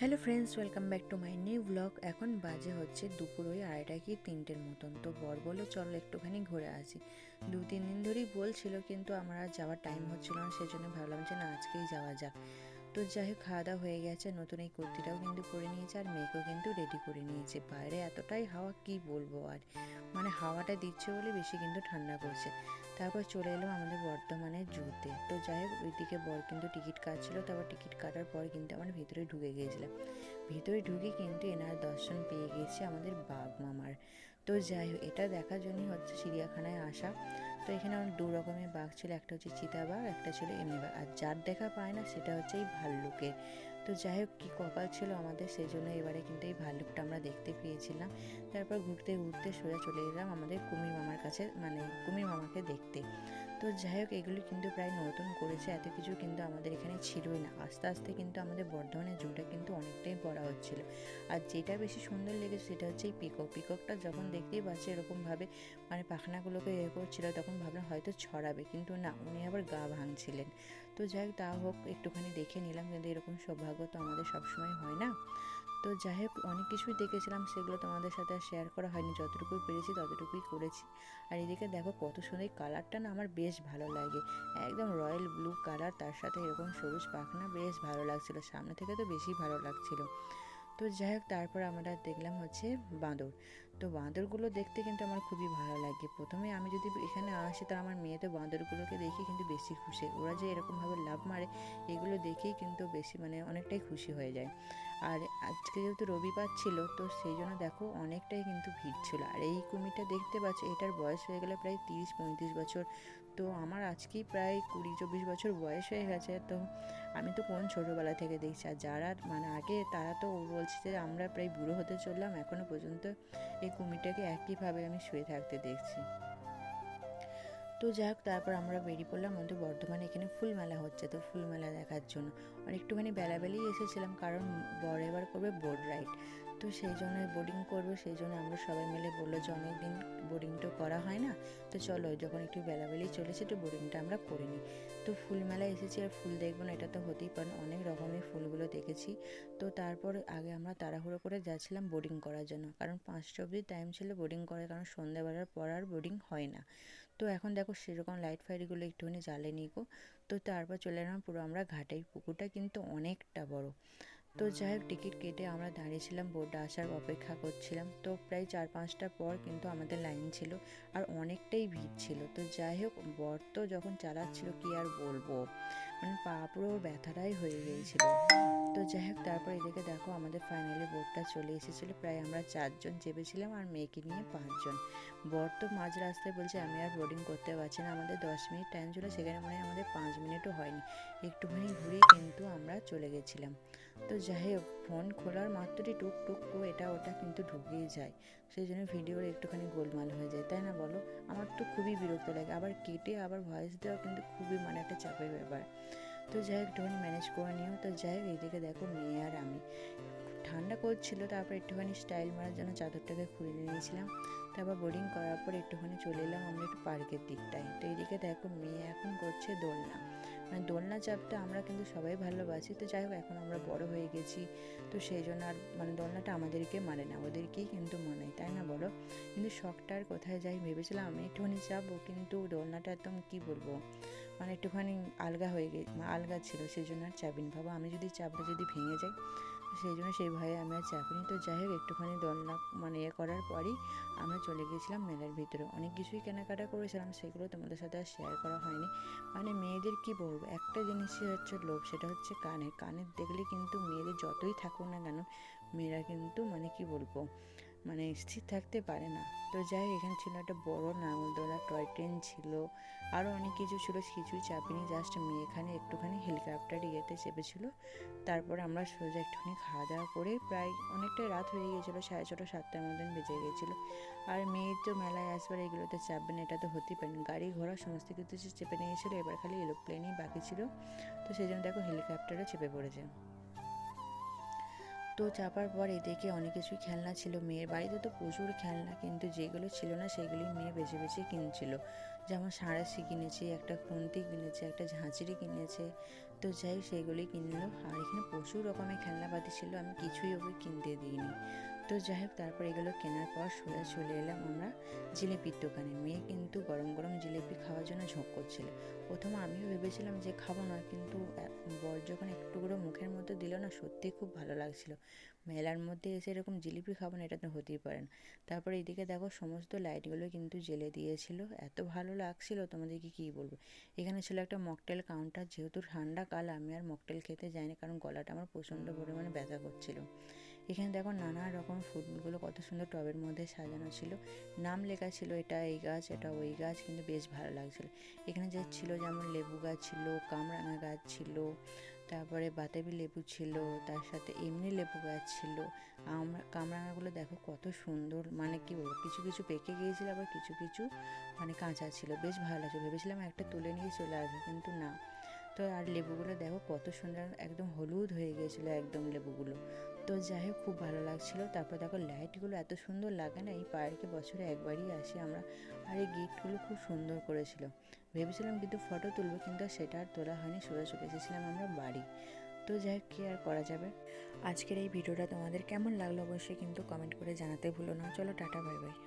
Hello friends welcome back to my new blog এখন বাজে হচ্ছে দুপুর ওই আড়াইটা কি তিনটের মতন। তো বর বলল, চলো একটুখানি ঘুরে আসি। দু তিন দিন ধরেই বলছিল, কিন্তু আমার আর যাওয়ার টাইম হচ্ছিল না সেই জন্য ভাবলাম যে না, আজকেই যাওয়া যাক। তো যাই হোক, খাওয়া দাওয়া হয়ে গেছে, নতুন এই কুর্তিটাও কিন্তু পরে নিয়েছে আর মেয়েকেও কিন্তু রেডি করে নিয়েছে। বাইরে এতটাই হাওয়া, কি বলব আর? মানে হাওয়াটা দিচ্ছে বলে বেশি কিন্তু ঠান্ডা করছে। তারপর চলে এলাম আমাদের বর্ধমানের জুতে। তো যাই হোক, ওইদিকে বর কিন্তু টিকিট কাটছিল, তারপর টিকিট কাটার পর কিন্তু আমরা ভিতরে ঢুকে গিয়েছিলাম। ভিতরে ঢুকে কিন্তু এনার দর্শন পেয়ে গেছি আমাদের বাঘ মামার। তো যাই হোক, এটা দেখার জন্যই হচ্ছে চিড়িয়াখানায় আসা। তো এখানে আমার দু রকমের বাঘ ছিল, একটা হচ্ছে চিতাবাঘ একটা ছিল এমনি বাঘ। আর যার দেখা পায় না, সেটা হচ্ছে এই ভাল্লুকের। তো যাই হোক, কী কপাল ছিল আমাদের, সেই জন্য এবারে কিন্তু এই ভাল্লুকটা আমরা দেখতে পেয়েছিলাম। তারপর ঘুরতে ঘুরতে সোজা চলে এলাম আমাদের কুমির মামার কাছে মানে কুমির মামাকে দেখতে। তো যাই হোক এগুলি কিন্তু প্রায় নতুন করেছে, এত কিছু কিন্তু আমাদের এখানে ছিলই না। আস্তে আস্তে কিন্তু আমাদের বর্ধমানের জুটা কিন্তু অনেকটাই বড় হচ্ছিল। আর যেটা বেশি সুন্দর লেগেছে সেটা হচ্ছে এই পিকক। পিককটা যখন দেখতেই পাচ্ছি এরকমভাবে মানে পাখনাগুলোকে এ করছিল, তখন ভাবলাম হয়তো ছড়াবে, কিন্তু না, উনি আবার গা ভাঙছিলেন। তো যাই হোক তা হোক, একটুখানি দেখে নিলাম, কিন্তু এরকম সৌভাগ্য তো আমাদের সবসময় হয় না। তো যাই হোক, অনেক কিছুই দেখেছিলাম, সেগুলো তোমাদের সাথে আর শেয়ার করা হয়নি। যতটুকুই পেরেছি, ততটুকুই করেছি। আর এদিকে দেখো কত সুন্দর কালারটা না আমার বেশ ভালো লাগে। একদম রয়্যাল ব্লু কালার তার সাথে এরকম সবুজ পাখনা বেশ ভালো লাগছিল। সামনে থেকে তো বেশি ভালো লাগছিল। তো যাই হোক, তারপর আমরা দেখলাম হচ্ছে বাঁদর। তো বাঁদরগুলো দেখতে কিন্তু আমার খুবই ভালো লাগে। প্রথমে আমি যদি এখানে আসি তো আমার মেয়ে তো বাঁদরগুলোকে দেখে কিন্তু বেশি খুশি। ওরা যে এরকমভাবে লাভ মারে, এগুলো দেখেই কিন্তু বেশি মানে অনেকটাই খুশি হয়ে যায়। আর আজকে যেহেতু রবিবার ছিল, তো সেই জন্য দেখো অনেকটাই কিন্তু ভিড় ছিল। আর এই কুমিরটা দেখতে পাচ্ছ, এটার বয়স হয়ে গেলে প্রায় তিরিশ পঁয়ত্রিশ বছর। তো আমার আজকেই প্রায় কুড়ি চব্বিশ বছর বয়স হয়ে গেছে, তো আমি তো কোন ছোটোবেলা থেকে দেখছি? আর যারা মানে আগে, তারা তো বলছে যে আমরা প্রায় বুড়ো হতে চললাম এখনও পর্যন্ত এই কুমিরটাকে একইভাবে আমি শুয়ে থাকতে দেখছি। তো যাক, তারপর আমরা বেরিয়ে পড়লাম আমাদের বর্ধমানে। এখানে ফুল মেলা হচ্ছে, তো ফুল মেলা দেখার জন্য। আর একটুখানি বেলাবেলি এসেছিলাম, কারণ বর এবার করবে বোর্ড রাইড তো সেই জন্য বোর্ডিং করবে, সেই জন্য আমরা সবাই মিলে বলল যে অনেকদিন বোর্ডিং তো করা হয় না। তো চলো, যখন একটু বেলাবেলি চলেছে, তো বোর্ডিংটা আমরা করে নিই। তো ফুল মেলা এসেছি, আর ফুল দেখব না, এটা তো হতেই পারে, অনেক রকমের ফুলগুলো দেখেছি। তো তারপর আগে আমরা তাড়াহুড়ো করে যাচ্ছিলাম বোর্ডিং করার জন্য, কারণ পাঁচটা অবধি টাইম ছিল বোর্ডিং করার, কারণ সন্ধ্যাবেলার পর আর বোর্ডিং হয় না। তো এখন দেখো সেরকম লাইট ফাইটগুলো একটুখানি জ্বালে গো তো তারপর চলে এলাম পুরো আমরা ঘাটাই পুকুরটা কিন্তু অনেকটা বড়। তো যাই হোক টিকিট কেটে আমরা দাঁড়িয়েছিলাম বোর্ডে আসার অপেক্ষা করছিলাম। তো প্রায় চার পাঁচটা পর কিন্তু আমাদের লাইন ছিল আর অনেকটাই ভিড় ছিল। তো যাই হোক বর তো যখন চালাচ্ছিল কি আর বলব? মানে পা পুরো ব্যথাটাই হয়ে গিয়েছিল। তো যাই হোক তারপর এদিকে দেখো আমাদের ফাইনালি বোটটা চলে এসেছিল। প্রায় আমরা চারজন চেপেছিলাম আর মেয়েকে নিয়ে পাঁচজন। বর তো মাঝ রাস্তায় বলছে, আমি আর বোর্ডিং করতে পারছি না, আমাদের দশ মিনিট টাইম ছিল সেখানে মনে হয় আমাদের পাঁচ মিনিটও হয়নি। একটুখানি ঘুরে কিন্তু আমরা চলে গেছিলাম। তো যাই হোক ফোন খোলার মাত্রই টুক টুক এটা ওটা কিন্তু ঢুকেই যায়। সেই জন্য ভিডিওর একটুখানি গোলমাল হয়ে যায়, তাই না বলো? আমার তো খুবই বিরক্ত লাগে, আবার কেটে আবার ভয়েস দেওয়া কিন্তু খুবই মানে একটা চাপের ব্যাপার। তো যাই হোক, একটুখানি ম্যানেজ করে নিও। তো যাই হোক, এইদিকে দেখো মেয়ে আর আমি। ঠান্ডা করছিল, তারপর একটুখানি স্টাইল মারার জন্য চাদরটাকে খুলে নিয়েছিলাম তারপর বোর্ডিং করার পর একটুখানি চলে এলাম আমরা একটু পার্কের দিকটায়। তো এইদিকে দেখো মেয়ে এখন করছে দোলনা। মানে দোলনা চাপটা আমরা কিন্তু সবাই ভালোবাসি। তো যাই হোক, এখন আমরা বড় হয়ে গেছি। তো সেই জন্য আর মানে দোলনাটা আমাদেরকে মানে না, ওদেরকেই কিন্তু মানে তাই না বলো? কিন্তু শখটার কোথায় যাই ভেবেছিলাম, আমি একটুখানি চাপবো কিন্তু দোলনাটা একদম কী বলব? মানে একটুখানি আলগা হয়ে গে, আলগা ছিল, সেই জন্য আর চাপিনি। ভাবো আমি যদি চাপটা যদি ভেঙে যায় সেই জন্য সেই ভয়ে আমি আর চাপিনি তো যাই হোক, একটুখানি দোলনা মানে ইয়ে করার পরই আমরা চলে গিয়েছিলাম মেলার ভিতরে। অনেক কিছুই কেনাকাটা করেছিলাম, সেগুলো তোমাদের সাথে আর শেয়ার করা হয়নি। মানে মেয়েদের কি বলব? একটা জিনিসই হচ্ছে লোভ, সেটা হচ্ছে কানের। কানের দেখলে কিন্তু মেয়েদের যতই থাকুক না কেন, মেয়েরা কিন্তু মানে কি বলব? মানে স্থির থাকতে পারে না। তো যাই এখানে ছিল একটা বড় নাঙলদোলা টয় ট্রেন ছিল আরও অনেক কিছু ছিল কিছুই চাপিনি জাস্ট মেয়ে এখানে একটুখানি হেলিকপ্টার ইয়েতে চেপেছিল। তারপরে আমরা সোজা একটুখানি খাওয়া দাওয়া করে প্রায় অনেকটাই রাত হয়ে গিয়েছিল, সাড়ে ছটা, সাতটার মতন বেজে গিয়েছিল। আর মেয়ে তো মেলায় আসবার এগুলোতে চাপবে না, এটা তো হতেই পারেনি গাড়ি ঘোড়া সমস্ত কিছু চেপে নিয়েছিল, এবার খালি এরোপ্লেনই বাকি ছিল। তো সেই জন্য দেখো হেলিকপ্টারও চেপে পড়েছে। তো চাপার পরে দেখে অনেক কিছুই খেলনা ছিল। মেয়ের বাড়িতে তো প্রচুর খেলনা, কিন্তু যেগুলো ছিল না সেগুলি মেয়ে বেছে বেছে কিনছিল। যেমন সাঁড়াশি কিনেছে, একটা খুন্তি কিনেছে, একটা ঝাঁঝরি কিনেছে। তো যাই সেগুলি কিনলো। আর এখানে প্রচুর রকমের খেলনাপাতি ছিল, আমি কিছুই ওকে কিনতে দিইনি। তো যাই হোক তারপর এগুলো কেনার পর সোজা চলে এলাম আমরা জিলিপির দোকানে। মেয়ে কিন্তু গরম গরম জিলিপি খাওয়ার জন্য ঝোঁক করছিল। প্রথমে আমিও ভেবেছিলাম যে খাব না, কিন্তু বর যখন একটু করে মুখের মধ্যে দিল না, সত্যিই খুব ভালো লাগছিল। মেলার মধ্যে এসে এরকম জিলিপি খাব না, এটা তো হতেই পারে না। তারপরে এদিকে দেখো সমস্ত লাইটগুলো কিন্তু জ্বেলে দিয়েছিল। এত ভালো লাগছিল, তোমাদেরকে কী বলব? এখানে ছিল একটা মকটেল কাউন্টার, যেহেতু ঠান্ডা কাল, আমি আর মকটেল খেতে যাইনি, কারণ গলাটা আমার প্রচণ্ড পরিমাণে ব্যথা করছিল। এখানে দেখো নানা রকম ফুলগুলো কত সুন্দর টবের মধ্যে সাজানো ছিল। নাম লেখা ছিল, এটা এই গাছ, এটা ওই গাছ কিন্তু বেশ ভালো লাগছিল। এখানে যে ছিল যেমন লেবু গাছ ছিল, কামরাঙা গাছ ছিল, তারপরে বাতাবি লেবু ছিল, তার সাথে এমনি লেবু গাছ ছিল। আমরা কামরাঙাগুলো দেখো কত সুন্দর মানে কি বলব, কিছু কিছু পেকে গিয়েছিল, আবার কিছু কিছু মানে কাঁচা ছিল। বেশ ভালো লাগছে ভেবেছিলাম একটা তুলে নিয়ে চলে আসবে, কিন্তু না। তো আর লেবুগুলো দেখো কত সুন্দর একদম হলুদ হয়ে গিয়েছিল একদম লেবুগুলো। তো যাই হোক, খুব ভালো লাগছিল। তারপর দেখো লাইটগুলো এত সুন্দর লাগে না, এই পার্কে বছরে একবারই আসি আমরা। আর এই গেটগুলো খুব সুন্দর করেছিল। ভেবেছিলাম কিন্তু ফটো তুলবো, কিন্তু সেটা আর তোলা হয়নি, সোজা চলে এসেছিলাম আমরা বাড়ি। তো যাই হোক, কী আর করা যাবে? আজকের এই ভিডিওটা তোমাদের কেমন লাগল অবশ্যই কিন্তু কমেন্ট করে জানাতে ভুলো না। চলো টাটা, বাই বাই।